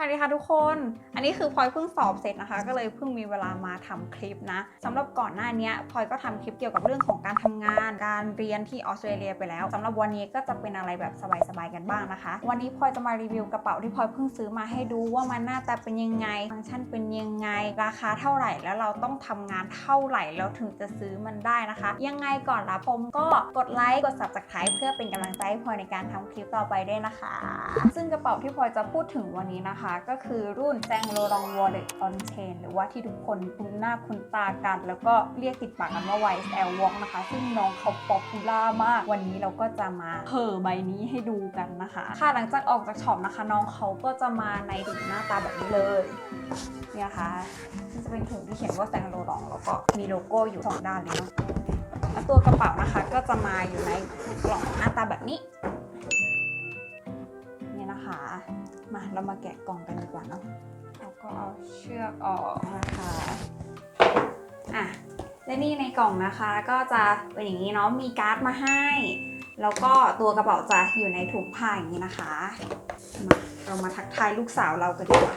สวัสดีค่ะทุกคน อันนี้คือพลอยเพิ่งสอบเสร็จนะคะ ก็เลยเพิ่งมีเวลามาทำคลิปนะสำหรับก่อนหน้านี้พลอยก็ทำคลิปเกี่ยวกับเรื่องของการทำงาน การเรียนที่ออสเตรเลียไปแล้วสำหรับวันนี้ก็จะเป็นอะไรแบบสบายๆกันบ้างนะคะ วันนี้พลอยจะมารีวิวกระเป๋าที่พลอยเพิ่งซื้อมาให้ดูว่ามันหน้าตาเป็นยังไง ฟังก์ชันเป็นยังไง ราคาเท่าไหร่ แล้วเราต้องทำงานเท่าไหร่แล้วถึงจะซื้อมันได้นะคะ ยังไงก่อนรับชมก็กดไลค์ กด subscribe เพื่อเป็นกำลังใจให้พลอยในการทำคลิปต่อไปด้วยนะคะ ซึ่งกระเป๋าที่พลอยจะพูดถึงวันนี้นะคะก็คือรุ่นแจงโลรอง Wallet on Chain หรือว่าที่ทุกคนคุ้นหน้าคุ้นตากัน แล้วก็เรียกติดปากกันว่า YSL Walk นะคะ ซึ่งน้องเขาป๊อปปูล่ามาก วันนี้เราก็จะมาเห่อใบนี้ให้ดูกันนะคะ ค่ะหลังจากออกจากช็อปนะคะน้องเขาก็จะมาในถุงหน้าตาแบบนี้เลยเนี่ยนะคะซึ่งจะเป็นถุงที่เขียนว่าแซงโลรองแล้วก็มีโลโก้อยู่สองด้านเลยเนาะแล้วตัวกระเป๋านะคะก็จะมาอยู่ในกล่องหน้าตาแบบนี้ มาเรามาแกะกล่องกันดีกว่าเนาะแล้วก็เอาเชือกออกนะคะอะและนี่ในกล่องนะคะก็จะเป็นอย่างนี้เนาะมีการ์ดมาให้ แล้วก็ตัวกระเป๋าจะอยู่ในถุงผ้าอย่างนี้นะคะมาเรามาทักทายลูกสาวเรากันดีกว่า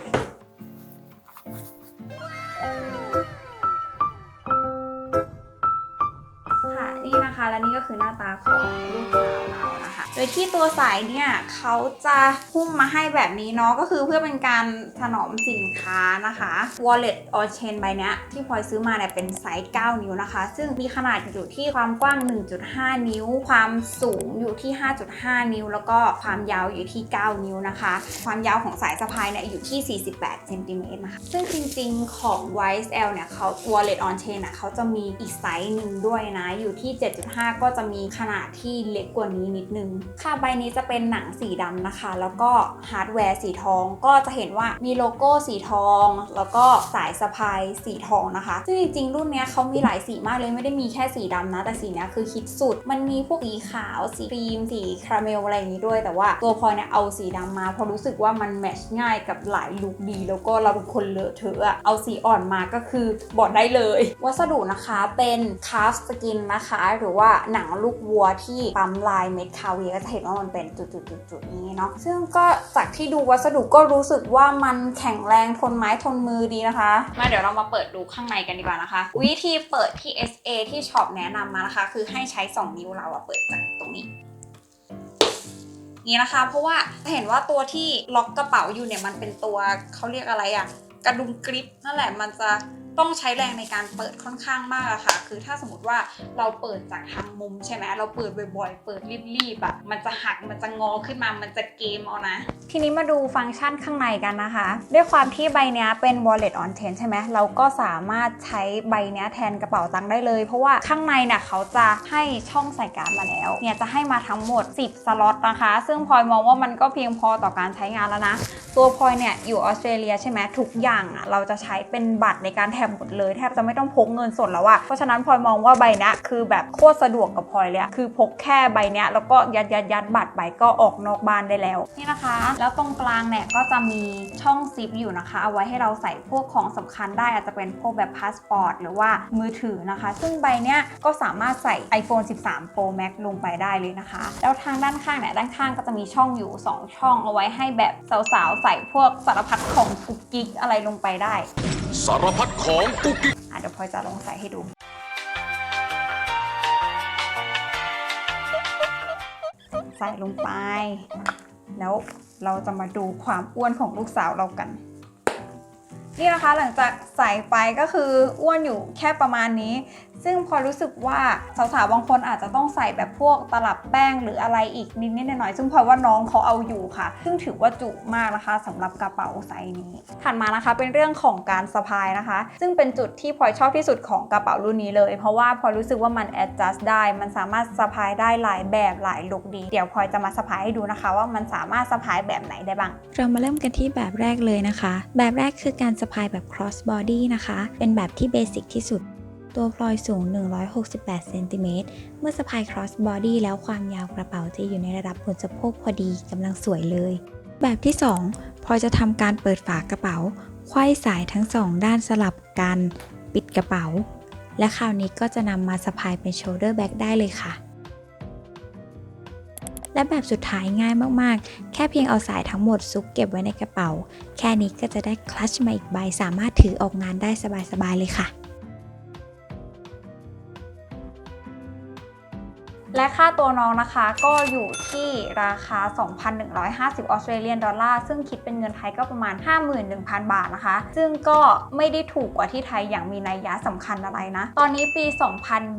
ค่ะนี่นะคะและนี่ก็คือหน้าตาของลูกสาวเรานะคะ โดยที่ตัวสายเนี่ยเขาจะหุ้มมาให้แบบนี้เนาะก็คือเพื่อเป็นการถนอมสินค้านะคะ wallet or chain ใบนี้ที่พลอยซื้อมาเนี่ยเป็นไซส์ 9 นิ้วนะคะ ซึ่งมีขนาดอยู่ที่ความกว้าง 1.5 นิ้ว ความสูงอยู่ที่ 5.5 นิ้ว แล้วก็ความยาวอยู่ที่ 9 นิ้วนะคะ ความยาวของสายสะพายเนี่ยอยู่ที่ 48 เซนติเมตรนะคะ ซึ่งจริงๆของ YSL เนี่ยเขา wallet on chain อะเขาจะมีอีกไซส์หนึ่งด้วยนะ อยู่ที่ 7.5 ก็จะมีขนาดที่เล็กกว่านี้นิดนึงค่ะใบนี้จะเป็นหนังสีดำนะคะ แล้วก็ฮาร์ดแวร์สีทองก็จะเห็นว่ามีโลโก้สีทอง แล้วก็สายสะพายสีทองนะคะ ซึ่งจริงๆ รุ่นเนี้ยเขามีหลายสีมากเลยไม่ได้มีแค่สีดำนะ แต่สีเนี้ยคือฮิตสุด มันมีพวกสีขาว สีครีม สีคาราเมลอะไรอย่างนี้ด้วย แต่ว่าตัวพลอยเนี่ยเอาสีดำมาเพราะรู้สึกว่ามันแมชง่ายกับหลายลุคดี แล้วก็เราเป็นคนเลอะเทอะเอาสีอ่อนมาก็คือบอดได้เลย วัสดุนะคะเป็นคาฟสกินนะคะ หรือว่าหนังลูกวัวที่ปั๊มลายเม็ดคาเวียร์ก็จะเห็นว่ามันเป็นจุดๆๆนี้เนาะซึ่งก็จากที่ดูวัสดุก็รู้สึกว่ามันแข็งแรงทนไม้ทนมือดีนะคะ มาเดี๋ยวเรามาเปิดดูข้างในกันดีกว่านะคะ วิธีเปิดที่ SA ที่ช็อปแนะนำมานะคะ คือให้ใช้ 2 นิ้วเราอะเปิดจากตรงนี้นี่นะคะ เพราะว่าเห็นว่าตัวที่ล็อกกระเป๋าอยู่เนี่ยมันเป็นตัวเขาเรียกอะไรอะกระดุมกริปนั่นแหละมันจะ ต้องใช้แรงในการเปิดค่อนข้างมากอะค่ะ คือถ้าสมมติว่าเราเปิดจากทางมุมใช่ไหมเราเปิดบ่อยๆ เปิดรีบๆอะมันจะหัก มันจะงอขึ้นมา มันจะเกมเอานะ ทีนี้มาดูฟังก์ชันข้างในกันนะคะ ด้วยความที่ใบเนี้ยเป็น wallet on chain ใช่ไหมเราก็สามารถใช้ใบเนี้ยแทนกระเป๋าตังค์ได้เลย เพราะว่าข้างในเนี่ยเขาจะให้ช่องใส่การ์ดมาแล้ว เนี่ยจะให้มาทั้งหมด 10 สล็อตนะคะ ซึ่งพลอยมองว่ามันก็เพียงพอต่อการใช้งานแล้วนะ ตัวพลอยเนี่ยอยู่ออสเตรเลียใช่ไหมทุกอย่างอะเราจะใช้เป็นบัตรในการแทนหมดเลยแทบจะไม่ต้องพกเงินสดแล้วอะเพราะฉะนั้นพลอยมองว่าใบเนี้ยคือแบบโคตรสะดวกกับพลอยเลยคือพกแค่ใบเนี้ยแล้วก็ยัดยัดยัดบัตรไปก็ออกนอกบ้านได้แล้วนี่นะคะ แล้วตรงกลางเนี่ยก็จะมีช่องซิปอยู่นะคะ เอาไว้ให้เราใส่พวกของสำคัญได้อาจจะเป็นพวกแบบพาสปอร์ตหรือว่ามือถือนะคะ ซึ่งใบเนี้ยก็สามารถใส่ iPhone 13 Pro Max ลงไปได้เลยนะคะ แล้วทางด้านข้างเนี่ยด้านข้างก็จะมีช่องอยู่ 2 ช่องเอาไว้ให้แบบสาวๆ ใส่พวกสารพัดของกุ๊กกิ๊กอะไรลงไปได้ สารพัดของกุ๊กกิ๊กอะเดี๋ยวพลอยจะลองใส่ให้ดู ใส่ลงไป แล้วเราจะมาดูความอ้วนของลูกสาวเรากัน นี่นะคะหลังจากใส่ไปก็คืออ้วนอยู่แค่ประมาณนี้ ซึ่งพอรู้สึกว่าสาวๆบางคนอาจจะต้องใส่แบบพวกตลับแป้งหรืออะไรอีกนิดๆหน่อยๆซึ่งพลอยว่าน้องเขาเอาอยู่ค่ะ ซึ่งถือว่าจุมากนะคะสำหรับกระเป๋าไซส์นี้ ถัดมานะคะเป็นเรื่องของการสะพายนะคะ ซึ่งเป็นจุดที่พลอยชอบที่สุดของกระเป๋ารุ่นนี้เลย เพราะว่าพลอยรู้สึกว่ามัน adjust ได้ มันสามารถสะพายได้หลายแบบหลายลุคดี เดี๋ยวพลอยจะมาสะพายให้ดูนะคะ ว่ามันสามารถสะพายแบบไหนได้บ้าง เรามาเริ่มกันที่แบบแรกเลยนะคะ แบบแรกคือการสะพายแบบ cross body นะคะ เป็นแบบที่เบสิกที่สุด ตัวพลอยสูง 168 เซนติเมตร เมื่อสะพาย cross body แล้วความยาวกระเป๋าจะอยู่ในระดับหัวสะโพกพอดีกำลังสวยเลย แบบที่ 2 พลอยจะทำการเปิดฝากระเป๋าไขว้สายทั้งสองด้านสลับกัน ปิดกระเป๋า และคราวนี้ก็จะนำมาสะพายเป็น shoulder bag ได้เลยค่ะและแบบสุดท้ายง่ายมากๆ แค่เพียงเอาสายทั้งหมดซุกเก็บไว้ในกระเป๋า แค่นี้ก็จะได้คลัชมาอีกใบสามารถถือออกงานได้สบายๆเลยค่ะ และค่าตัวน้องนะคะก็อยู่ที่ราคา 2,150 ออสเตรเลียนดอลลาร์ ซึ่งคิดเป็นเงินไทยก็ประมาณ 51,000 บาทนะคะ ซึ่งก็ไม่ได้ถูกกว่าที่ไทยอย่างมีนัยยะสำคัญอะไรนะ ตอนนี้ปี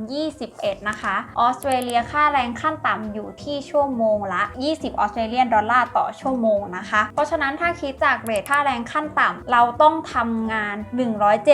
2021 นะคะ ออสเตรเลียค่าแรงขั้นต่ำอยู่ที่ชั่วโมงละ 20 ออสเตรเลียนดอลลาร์ต่อชั่วโมงนะคะ เพราะฉะนั้นถ้าคิดจากเรทค่าแรงขั้นต่ำเราต้องทำงาน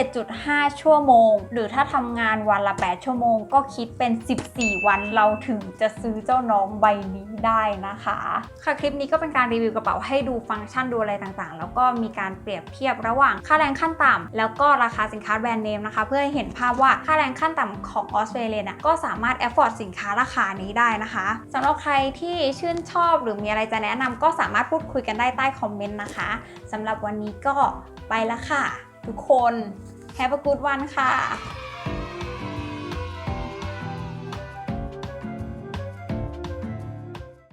107.5 ชั่วโมง หรือถ้าทำงานวันละ 8 ชั่วโมง ก็คิดเป็น 14 วันเราถึงจะซื้อเจ้าน้องใบนี้ได้นะคะ ค่ะคลิปนี้ก็เป็นการรีวิวกระเป๋าให้ดูฟังก์ชันดูอะไรต่างๆ แล้วก็มีการเปรียบเทียบระหว่างค่าแรงขั้นต่ำแล้วก็ราคาสินค้าแบรนด์เนมนะคะ เพื่อให้เห็นภาพว่าค่าแรงขั้นต่ำของออสเตรเลียก็สามารถ afford สินค้าราคานี้ได้นะคะสำหรับใครที่ชื่นชอบหรือมีอะไรจะแนะนำก็สามารถพูดคุยกันได้ใต้คอมเมนต์นะคะสำหรับวันนี้ก็ไปละค่ะ ทุกคน Have a good one ค่ะ